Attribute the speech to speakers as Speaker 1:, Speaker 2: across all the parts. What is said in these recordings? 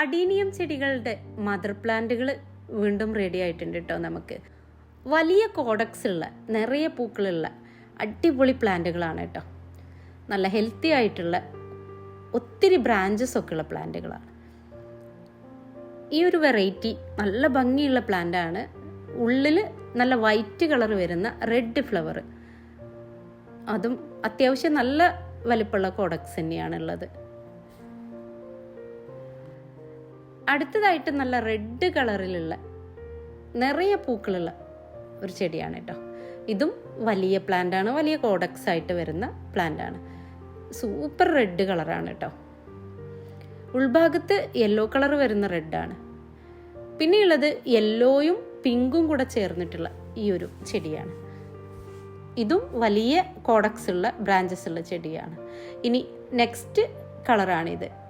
Speaker 1: Adenium ചെടികളുടെ mother പ്ലാന്റുകൾ വീണ്ടും റെഡി ആയിട്ടുണ്ട് കേട്ടോ നമുക്ക്. വലിയ കോഡക്സ് ഉള്ള നിറയെ പൂക്കളുള്ള അടിപൊളി പ്ലാന്റുകളാണ് കേട്ടോ നല്ല ഹെൽത്തി ആയിട്ടുള്ള ഒത്തിരി ബ്രാഞ്ചസ് ഒക്കെ ഉള്ള പ്ലാന്റുകളാണ്. ഈ ഒരു വെറൈറ്റി നല്ല ഭംഗിയുള്ള പ്ലാന്റ് ആണ്. ഉള്ളിൽ നല്ല വൈറ്റ് കളർ വരുന്ന റെഡ് ഫ്ലവർ അതും അത്യാവശ്യം നല്ല വലിപ്പമുള്ള കോഡക്സ് തന്നെയാണ് അടുത്തതായിട്ട് നല്ല റെഡ് കളറിലുള്ള നിറയെ പൂക്കളുള്ള ഒരു ചെടിയാണ് കേട്ടോ. ഇതും വലിയ പ്ലാന്റ് ആണ്. വലിയ കോഡക്സ് ആയിട്ട് വരുന്ന പ്ലാന്റ് ആണ്. സൂപ്പർ റെഡ് കളറാണ് കേട്ടോ. ഉൾഭാഗത്ത് യെല്ലോ കളർ വരുന്ന റെഡാണ് പിന്നെയുള്ളത് യെല്ലോയും പിങ്കും കൂടെ ചേർന്നിട്ടുള്ള ഈ ഒരു ചെടിയാണ്. ഇതും വലിയ കോഡക്സ് ഉള്ള ബ്രാഞ്ചസ് ഉള്ള ചെടിയാണ്. ഇനി നെക്സ്റ്റ് കളറാണിത്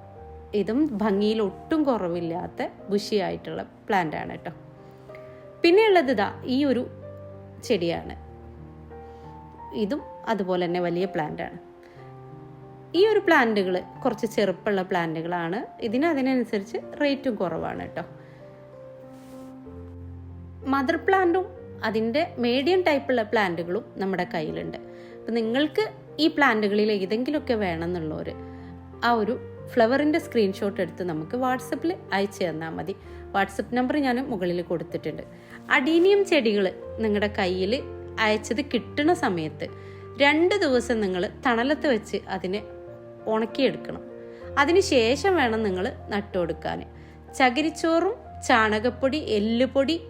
Speaker 1: ഇതും ഭംഗിയിൽ ഒട്ടും കുറവില്ലാത്ത ബുഷിയായിട്ടുള്ള പ്ലാന്റ് ആണ് കേട്ടോ പിന്നെയുള്ളത് ഇതാ ഈ ഒരു ചെടിയാണ്. ഇതും അതുപോലെ തന്നെ വലിയ പ്ലാന്റ് ആണ്. ഈ ഒരു പ്ലാന്റുകൾ കുറച്ച് ചെറുപ്പുള്ള പ്ലാന്റുകളാണ് ഇതിന് അതിനനുസരിച്ച് റേറ്റും കുറവാണ് കേട്ടോ മദർ പ്ലാന്റും അതിന്റെ മീഡിയം ടൈപ്പുള്ള പ്ലാന്റുകളും നമ്മുടെ കയ്യിലുണ്ട്. അപ്പം നിങ്ങൾക്ക് ഈ പ്ലാന്റുകളിൽ ഏതെങ്കിലുമൊക്കെ വേണമെന്നുള്ളവർ ആ ഒരു ഫ്ലവറിന്റെ സ്ക്രീൻഷോട്ട് എടുത്ത് നമുക്ക് വാട്സപ്പിൽ അയച്ചു തന്നാൽ മതി. വാട്സപ്പ് നമ്പർ ഞാൻ മുകളിൽ കൊടുത്തിട്ടുണ്ട്. അഡീനിയം ചെടികൾ നിങ്ങളുടെ കയ്യിൽ അയച്ചത് കിട്ടണ സമയത്ത് രണ്ട് ദിവസം നിങ്ങൾ തണലത്ത് വെച്ച് അതിനെ ഉണക്കിയെടുക്കണം. അതിന് ശേഷം വേണം നിങ്ങൾ നട്ടുകൊടുക്കാൻ. ചകിരിച്ചോറും ചാണകപ്പൊടി എല്ലുപൊടി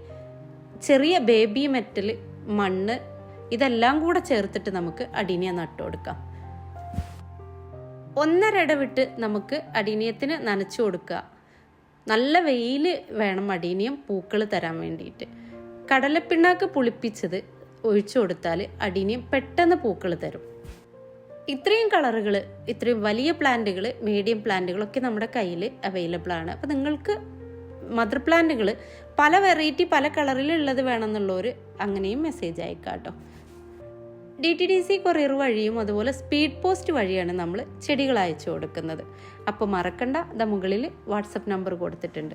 Speaker 1: ചെറിയ ബേബി മെറ്റൽ മണ്ണ് ഇതെല്ലാം കൂടെ ചേർത്തിട്ട് നമുക്ക് അടിനിയ നട്ടുകൊടുക്കാം. ഒന്നര ഇടവിട്ട് നമുക്ക് അടീനിയത്തിന് നനച്ചു കൊടുക്കുക. നല്ല വെയിൽ വേണം അടീനിയം പൂക്കൾ തരാൻ വേണ്ടിയിട്ട്. കടലപ്പിണ്ണാക്ക് പുളിപ്പിച്ചത് ഒഴിച്ചു കൊടുത്താൽ അടീനിയം പെട്ടെന്ന് പൂക്കൾ തരും. ഇത്രയും കളറുകൾ ഇത്രയും വലിയ പ്ലാന്റുകൾ മീഡിയം പ്ലാന്റുകളൊക്കെ നമ്മുടെ കയ്യിൽ അവൈലബിൾ ആണ്. അപ്പോൾ നിങ്ങൾക്ക് മദർ പ്ലാന്റുകൾ പല വെറൈറ്റി പല കളറിലുള്ളത് വേണമെന്നുള്ളവർ അങ്ങനെയും മെസ്സേജ് അയക്കാം കേട്ടോ D T D C courier വഴിയും അതുപോലെ സ്പീഡ് പോസ്റ്റ് വഴിയാണ് നമ്മൾ ചെടികൾ അയച്ചു കൊടുക്കുന്നത്. അപ്പോൾ മറക്കണ്ട ദ മുകളിൽ വാട്സപ്പ് നമ്പർ കൊടുത്തിട്ടുണ്ട്.